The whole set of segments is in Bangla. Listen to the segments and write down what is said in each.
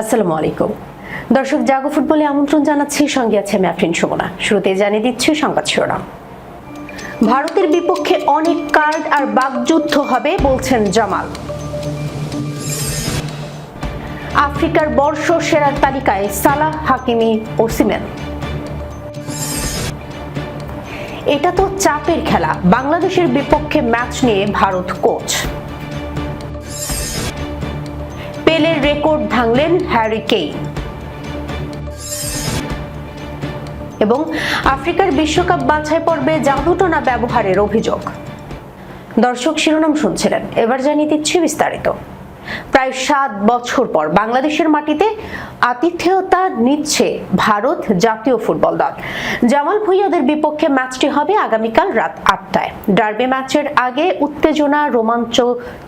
আসসালামু আলাইকুম। দর্শক, জাগো ফুটবলে আমন্ত্রণ জানাচ্ছি। সঙ্গে আছে আমি আফরিন সুমনা। শুরুতে জানিয়ে দিচ্ছি সংবাদ শিরোনাম। ভারতের বিপক্ষে অনেক কার্ড আর বাগযুদ্ধ হবে, বলছেন জামাল। আফ্রিকার বর্ষ সেরার তালিকায় সালাহ, হাকিমি ওসিমেন এটা তো চাপের খেলা। বাংলাদেশের বিপক্ষে ম্যাচ নিয়ে ভারত কোচ। পেলের রেকর্ড ভাঙলেন হ্যারি কেইন। এবং আফ্রিকার বিশ্বকাপ বাছাই পর্বে জাদুটোনা ব্যবহারের অভিযোগ। দর্শক শিরোনাম শুনছিলেন। এবার জানিয়ে দিচ্ছি বিস্তারিত। প্রায় সাত বছর পর বাংলাদেশের মাটিতে আতিথেয়তা নিচ্ছে ভারত জাতীয় ফুটবল দল। জামাল ভুইয়াদের বিপক্ষে ম্যাচটি হবে আগামীকাল রাত আটটায়। ডার্বি ম্যাচের আগে উত্তেজনা, রোমাঞ্চ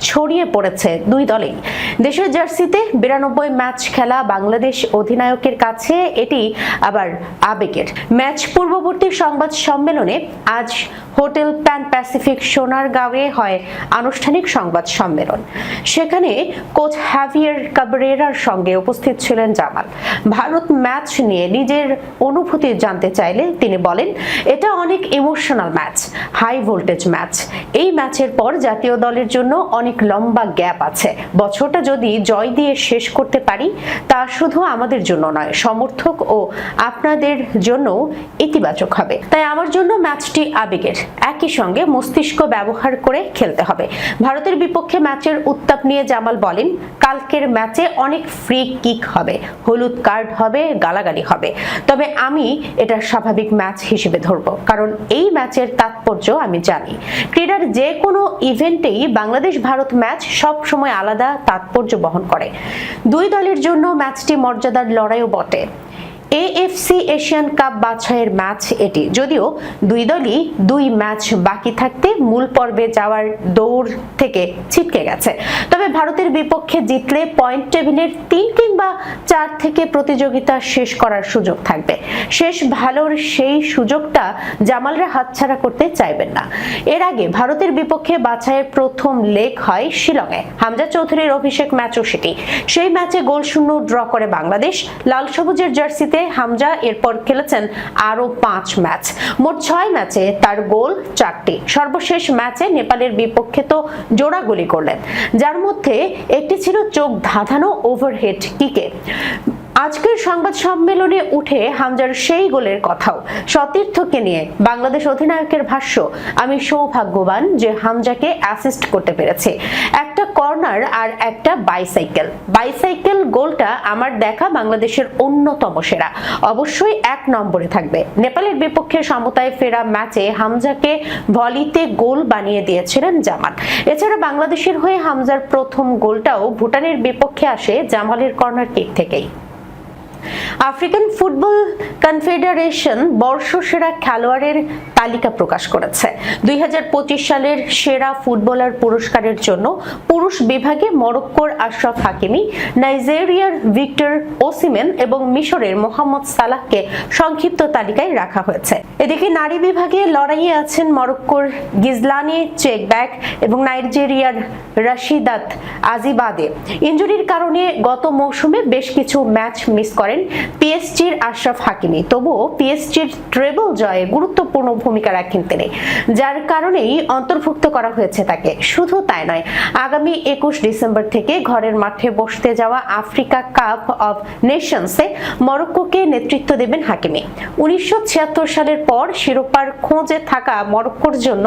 ছড়িয়ে পড়েছে দুই দলেই। দেশের জার্সিতে বিরানব্বই ম্যাচ খেলা বাংলাদেশ অধিনায়কের কাছে, এটি আবার আবেগের। ম্যাচ পূর্ববর্তী সংবাদ সম্মেলনে আজ হোটেল প্যান প্যাসিফিক সোনারগাঁওয়ে হয় আনুষ্ঠানিক সংবাদ সম্মেলন। সেখানে কোচ হ্যাভিয়ার কাবরেরার সঙ্গে উপস্থিত ছিলেন জামাল। ভারত ম্যাচ নিয়ে নিজের অনুভূতি জানতে চাইলে তিনি বলেন, এটা অনেক emotional match high voltage match. এই ম্যাচের পর জাতীয় দলের জন্য অনেক লম্বা গ্যাপ আছে। বছরটা যদি জয় দিয়ে শেষ করতে পারি, তা শুধু আমাদের জন্য নয়, সমর্থক ও আপনাদের জন্য ইতিবাচক হবে। তাই আমার জন্য ম্যাচটি আবেগের। একই সঙ্গে মস্তিষ্ক ব্যবহার করে খেলতে হবে। ভারতের বিপক্ষে ম্যাচের উত্তাপ নিয়ে জামাল বলেন, কালকের ম্যাচে অনেক ফ্রি কিক হবে, হলুদ কার্ড হবে, গালাগালি হবে। তবে আমি এটা স্বাভাবিক ম্যাচ হিসেবে ধরব, কারণ এই ম্যাচের তাৎপর্য আমি জানি। ক্রীড়ার যে কোনো ইভেন্টেই বাংলাদেশ ভারত ম্যাচ সব সময় আলাদা তাৎপর্য বহন করে। দুই দলের জন্য ম্যাচটি মর্যাদার লড়াইও বটে। এএফসি এশিয়ান কাপ বাছাইয়ের ম্যাচ এটি। যদিও দুই দলই দুই ম্যাচ বাকি থাকতে মূল পর্বে যাওয়ার দৌড় থেকে ছিটকে গেছে। তবে ভারতের বিপক্ষে জিতলে পয়েন্ট টেবিলের তিন কিংবা চার থেকে প্রতিযোগিতা শেষ করার সুযোগ থাকবে। শেষ ভালোর সেই সুযোগটা জামালরা হাতছাড়া করতে চাইবেন না। এর আগে ভারতের বিপক্ষে বাছাইয়ের প্রথম লেগ হয় শিলংয়ে। হামজা চৌধুরীর অভিষেক ম্যাচও সেটি। সেই ম্যাচে গোল শূন্য ড্র করে বাংলাদেশ। লাল সবুজের জার্সিতে হামজা এরপর খেলেছেন আরও পাঁচ ম্যাচ। মোট ছয় ম্যাচে তার গোল চারটি। সর্বশেষ ম্যাচে নেপালের বিপক্ষে তো জোড়া গুলি করলেন। যার মধ্যে একটি ছিল চোখ ধাঁধানো ওভারহেড কিকে। আজকের সংবাদ সম্মেলনে উঠে হামজার সেই গোলের কথাও। সতীর্থকে নিয়ে বাংলাদেশ অধিনায়কের ভাষ্য, আমি সৌভাগ্যবান যে হামজাকে অ্যাসিস্ট করতে পেরেছি। একটা কর্নার আর একটা বাইসাইকেল বাইসাইকেল গোলটা আমার দেখা বাংলাদেশের অন্যতম সেরা। অবশ্যই এক নম্বরে থাকবে। নেপালের বিপক্ষে সমতায় ফেরা ম্যাচে হামজাকে ভলিতে গোল বানিয়ে দিয়েছিলেন জামাল এছাড়া বাংলাদেশের হয়ে হামজার প্রথম গোলটাও ভুটানের বিপক্ষে আসে জামালের কর্নার কিক থেকেই। আফ্রিকান ফুটবল কনফেডারেশন বর্ষসেরা খেলোয়াড়ের তালিকা প্রকাশ করেছে। দুই হাজার পঁচিশ সালের সেরা ফুটবলার পুরস্কারের জন্য পুরুষ বিভাগে মরক্কোর আশরাফ হাকিমি, নাইজেরিয়ার ভিক্টর ওসিমেন এবং মিশরের মোহাম্মদ সালাহকে সংক্ষিপ্ত তালিকায় রাখা হয়েছে। এদিকে নারী বিভাগে লড়াইয়ে আছেন মরক্কোর গিজলানি, চেকব্যাক এবং নাইজেরিয়ার রাশিদাত আজিবাদে। ইঞ্জুরির কারণে গত মৌসুমে বেশ কিছু ম্যাচ মিস করেন পিএসজির আশরাফ হাকিমি। তবুও পিএসজির ট্রেবল জয়ে গুরুত্বপূর্ণ ভূমিকা রাখেন তিনি, যার কারণেই অন্তর্ভুক্ত করা হয়েছে তাকে। শুধু তাই নয়, আগামী একুশ ডিসেম্বর থেকে ঘরের মাঠে বসতে যাওয়া আফ্রিকা কাপ অব নেশনসে মরক্কোকে নেতৃত্ব দেবেন হাকিমি। উনিশশো ছিয়াত্তর সালের পর শিরোপার খোঁজে থাকা মরক্কোর জন্য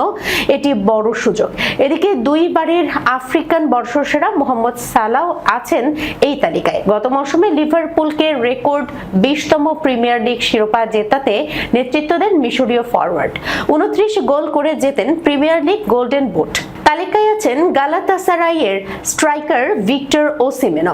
এটি বড় সুযোগ। এদিকে দুইবারের আফ্রিকান বর্ষসেরা মোহাম্মদ সালাও আছেন এই তালিকায়। গত মৌসুমে লিভারপুলকে রেকর্ড বিশতম প্রিমিয়ার লিগ শিরোপা জেতাতে নেতৃত্ব দেন মিশরীয় ফরওয়ার্ড উনত্রিশ গোল করে জেতেন প্রিমিয়ার লিগ গোল্ডেন বুট। তালিকায় আছেন গালাতাসারাইয়ের স্ট্রাইকার ভিক্টর ওসিমেনো।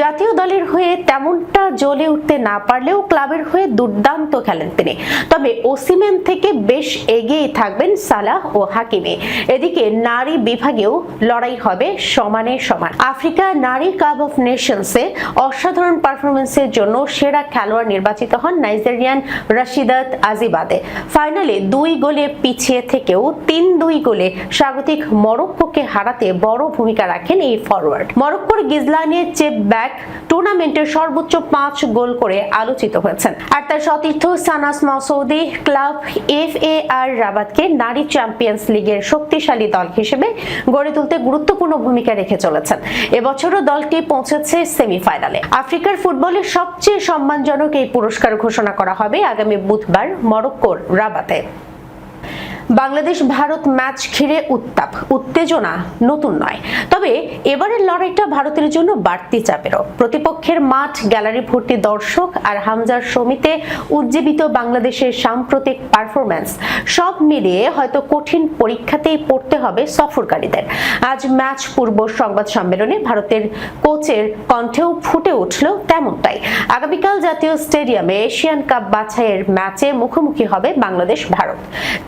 জাতীয় দলের হয়ে তেমনটা জ্বলে উঠতে না পারলেও ক্লাবের হয়ে দুর্দান্ত খেলেন তিনি। তবে ওসিমেন থেকে বেশ এগিয়ে থাকবেন সালাহ ও হাকিমে। এদিকে নারী বিভাগেও লড়াই হবে সমানে সমান। আফ্রিকা নারী কাপ অফ নেশনসে অসাধারণ পারফরমেন্সের জন্য সেরা খেলোয়াড় নির্বাচিত হন নাইজেরিয়ান রাশিদাত আজিবাদে। ফাইনালে দুই গোলে পিছিয়ে থেকেও তিন দুই গোলে স্বাগতিক মরক্কোকে হারাতে বড় ভূমিকা রাখেন এই ফরওয়ার্ড মরক্কোর গিজলানে চেপ ব্যাক টুর্নামেন্টের সর্বোচ্চ পাঁচ গোল করে আলোচিত হয়েছেন। আর তার সতীর্থ Sanaa Mssoudy club F A R রাবাতকে নারী চ্যাম্পিয়ন্স লিগের শক্তিশালী দল হিসেবে গড়ে তুলতে গুরুত্বপূর্ণ ভূমিকা রেখে চলেছেন। এবছরও দলটি পৌঁছেছে সেমিফাইনালে আফ্রিকার ফুটবলের সবচেয়ে সম্মানজনক এই পুরস্কার ঘোষণা করা হবে আগামী বুধবার মরক্কোর রাবাতে। বাংলাদেশ, ভারত ম্যাচ ঘিরে উত্তাপ, উত্তেজনা নতুন নয়। তবে এবারের লড়াইটা ভারতের জন্য বাড়তি চাপেরও। প্রতিপক্ষের মাঠ, গ্যালারি ভর্তি দর্শক আর হামজার সমিতে উজ্জীবিত বাংলাদেশের সাম্প্রতিক পারফরম্যান্স, সব মিলিয়ে হয়তো কঠিন পরীক্ষাতেই পড়তে হবে সফরকারীদের। আজ ম্যাচ পূর্ব সংবাদ সম্মেলনে ভারতের কোচের কণ্ঠেও ফুটে উঠল তেমনটাই। আগামীকাল জাতীয় স্টেডিয়ামে এশিয়ান কাপ বাছাইয়ের ম্যাচে মুখোমুখি হবে বাংলাদেশ ভারত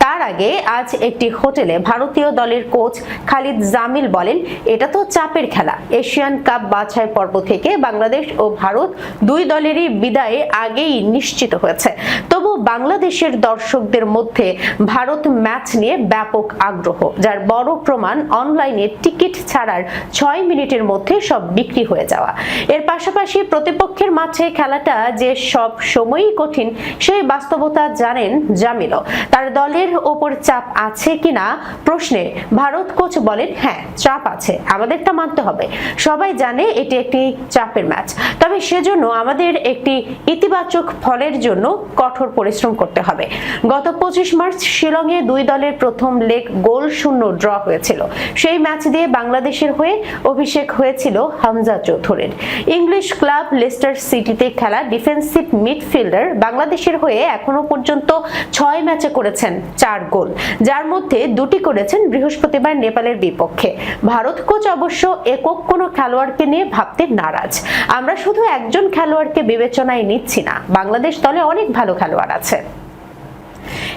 তার আগে আজ একটি হোটেলে ভারতীয় দলের কোচ খালিদ জামিল বলেন, এটা তো চাপের খেলা। এশিয়ান কাপ বাছাই পর্ব থেকে বাংলাদেশ ও ভারত দুই দলেরই বিদায় আগেই নিশ্চিত হয়েছে। তবু বাংলাদেশের দর্শকদের মধ্যে ভারত ম্যাচ নিয়ে ব্যাপক আগ্রহ, যার বড় প্রমাণ অনলাইনে টিকিট ছাড়ার ছয় মিনিটের মধ্যে সব বিক্রি হয়ে যাওয়া। এর পাশাপাশি প্রতিপক্ষের মাঠে খেলাটা যে সব সময়ই কঠিন, সেই বাস্তবতা জানেন জামিলও। তার দলের ওপর চাপ আছে কিনা? প্রশ্নে ভারত কোচ বলেন হ্যাঁ চাপ আছে, আমাদেরটা মানতে হবে। সবাই জানে এটি একটি চাপের ম্যাচ। তবে সেজন্য আমাদের একটি ইতিবাচক ফলের জন্য কঠোর পরিশ্রম করতে হবে। গত পঁচিশ মার্চ শিলংয়ে দুই দলের প্রথম লেগ গোল শূন্য ড্র হয়েছিল। সেই ম্যাচ দিয়ে বাংলাদেশের হয়ে অভিষেক হয়েছিল হামজা চৌধুরীর। ইংলিশ ক্লাব লেস্টার সিটিতে খেলা ডিফেন্সিভ মিডফিল্ডার বাংলাদেশের হয়ে এখনও পর্যন্ত ছয় ম্যাচে করেছেন চার গোল। যার মধ্যে দুটি করেছেন বৃহস্পতিবার নেপালের বিপক্ষে। ভারত কোচ অবশ্য একক কোনো খেলোয়াড়কে নিয়ে ভাবতে নারাজ। আমরা শুধু একজন খেলোয়াড়কে বিবেচনায় নিচ্ছি না, বাংলাদেশ দলে অনেক ভালো খেলোয়াড় আছে।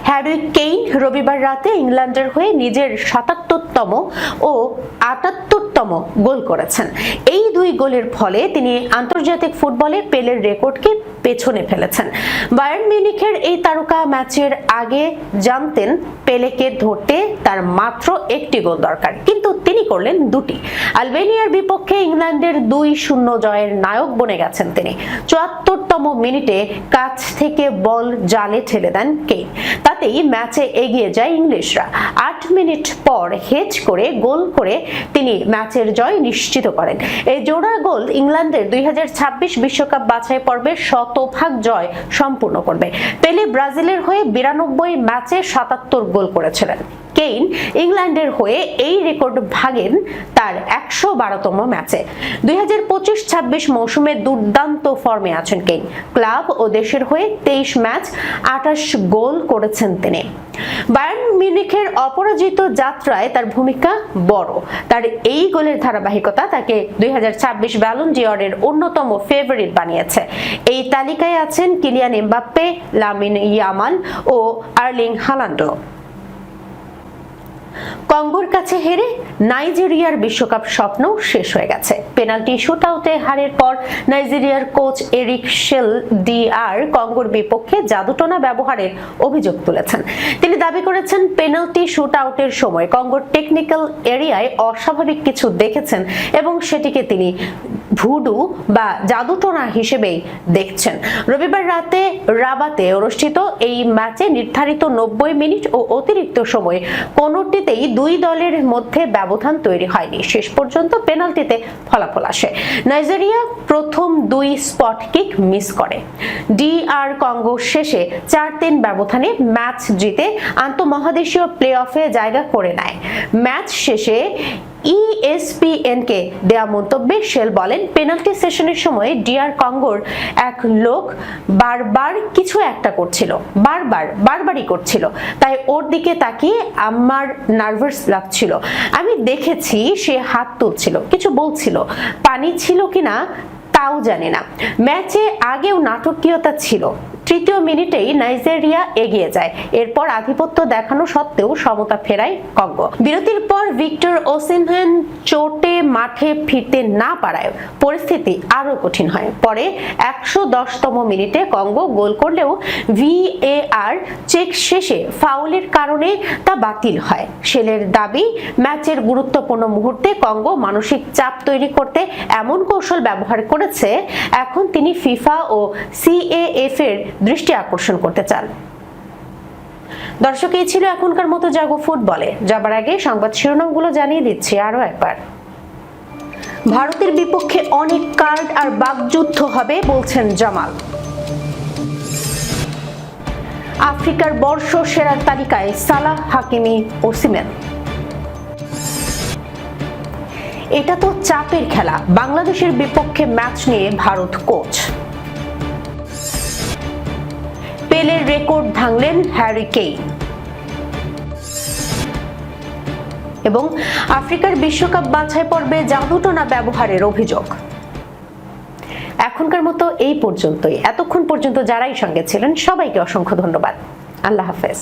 হ্যারি কেইন রবিবার রাতে ইংল্যান্ডের হয়ে নিজের সাতাত্তরতম ও আটাত্তরতম গোল করেছেন। এই দুই গোলের ফলে তিনি আন্তর্জাতিক ফুটবলে পেলের রেকর্ডকে পেছনে ফেলেছেন। বায়ার্ন মিউনিখের এই তারকা ম্যাচের আগে জানতেন পেলেকে ধরতে তার মাত্র একটি গোল দরকার, কিন্তু তিনি করলেন দুটি। আলবেনিয়ার বিপক্ষে ইংল্যান্ডের দুই শূন্য জয়ের নায়ক বনে গেছেন তিনি। চুয়াত্তরতম মিনিটে কাছ থেকে বল জালে ঠেলে দেন কেইন তাতেই ম্যাচে এগিয়ে যায় ইংলিশরা। আট মিনিট পর হেজ করে, গোল করে তিনি ম্যাচের জয় নিশ্চিত করেন। এই জোড়া গোল ইংল্যান্ডের দুই বিশ্বকাপ বাছাই পর্বের শতভাগ জয় সম্পূর্ণ করবে। পেলে ব্রাজিলের হয়ে বিরানব্বই ম্যাচে সাতাত্তর গোল করেছিলেন। কেইন ইংল্যান্ডের হয়ে এই রেকর্ড ভাগেন তার একশো বারোতম ম্যাচে। দুই হাজার পঁচিশ ছাব্বিশ মৌসুমে দুর্দান্ত ফর্মে আছেন কেইন। ক্লাব ও দেশের হয়ে তেইশ ম্যাচ, আঠাশ গোল করেছেন তিনি। বায়ার্ন মিউনিখের অপরাজিত যাত্রায় তার ভূমিকা বড়। তার এই গোলের ধারাবাহিকতা তাকে দুই হাজার ছাব্বিশ ব্যালন ডিওরের অন্যতম ফেভারিট বানিয়েছে। এই তালিকায় আছেন কিলিয়ান এমবাপ্পে, লামিন ইয়ামাল ও আর্লিং হালান্ডো কঙ্গোর কাছে হেরে নাইজেরিয়ার বিশ্বকাপ স্বপ্ন শেষ হয়ে গেছে। পেনাল্টি শুটআউটে হারের পর নাইজেরিয়ার coach Eric Chelle D R কঙ্গোর বিপক্ষে জাদুটনা ব্যবহারের অভিযোগ তুলেছেন। তিনি দাবি করেছেন পেনাল্টি শুটআউটের সময় কঙ্গোর টেকনিক্যাল এরিয়ায় অস্বাভাবিক কিছু দেখেছেন এবং সেটিকে তিনি ভুডু বা জাদুটোনা হিসেবেই দেখছেন। রবিবার রাতে রাবাতে অনুষ্ঠিত এই ম্যাচে নির্ধারিত নব্বই মিনিট ও অতিরিক্ত সময় কোনোটিতেই দুই দলের মধ্যে ব্যবধান তৈরি হয়নি। শেষ পর্যন্ত পেনাল্টিতে ফলাফল আসে। নাইজেরিয়া প্রথম দুই স্পট কিক মিস করে। ডি আর কঙ্গো শেষে চার তিন ব্যবধানে ম্যাচ জিতে আন্তঃমহাদেশীয় প্লে অফে জায়গা করে নেয়। ম্যাচ শেষে E ইএসপিএন কে দেয়া মন্তব্যে শেল বলেন, পেনাল্টি সেশনের সময় ডিআর কঙ্গোর এক লোক বারবার কিছু একটা করছিল, বারবার, বারবারই করছিল। তাই ওর দিকে তাকিয়ে আমার নার্ভাস লাগছিল। আমি দেখেছি সে হাত তুলছিল, কিছু বলছিল, পানি ছিল কিনা তাও জানে না। ম্যাচে আগেও নাটকীয়তা ছিল তৃতীয় মিনিটেই নাইজেরিয়া এগিয়ে যায়। এরপর আধিপত্য দেখানো সত্ত্বেও সমতা ফেরায় কঙ্গো। বিরতির পর ভিক্টর ওসিনহেন চোটে মাঠে ফিরতে না পারায় পরিস্থিতি আরও কঠিন হয়। পরে একশো দশতম মিনিটে কঙ্গো গোল করলেও ভিএআর চেক শেষে ফাউলের কারণে তা বাতিল হয়। সেলের দাবি, ম্যাচের গুরুত্বপূর্ণ মুহূর্তে কঙ্গো মানসিক চাপ তৈরি করতে এমন কৌশল ব্যবহার করেছে, এখন তিনি ফিফা ও সিএএফ এর দৃষ্টি আকর্ষণ করতে চান। দর্শক, এই ছিল এখনকার মতো জাগো ফুটবলে। যাবার আগে সংবাদ শিরোনামগুলো জানিয়ে দিচ্ছি আরও একবার। ভারতের বিপক্ষে অনেক কার্ড আর বাগযুদ্ধ হবে, বলছেন জামাল। আফ্রিকার বর্ষ সেরার তালিকায় সালাহ, হাকিমি ওসিমেন এটা তো চাপের খেলা। বাংলাদেশের বিপক্ষে ম্যাচ নিয়ে ভারত কোচ। পেলের রেকর্ড ভাঙলেন হ্যারি কেইন। এবং আফ্রিকার বিশ্বকাপ বাছাই পর্বে জাদুটোনা ব্যবহারের অভিযোগ। এখনকার মতো এই পর্যন্তই। এতক্ষণ পর্যন্ত যারাই সঙ্গে ছিলেন, সবাইকে অসংখ্য ধন্যবাদ। আল্লাহ হাফেজ।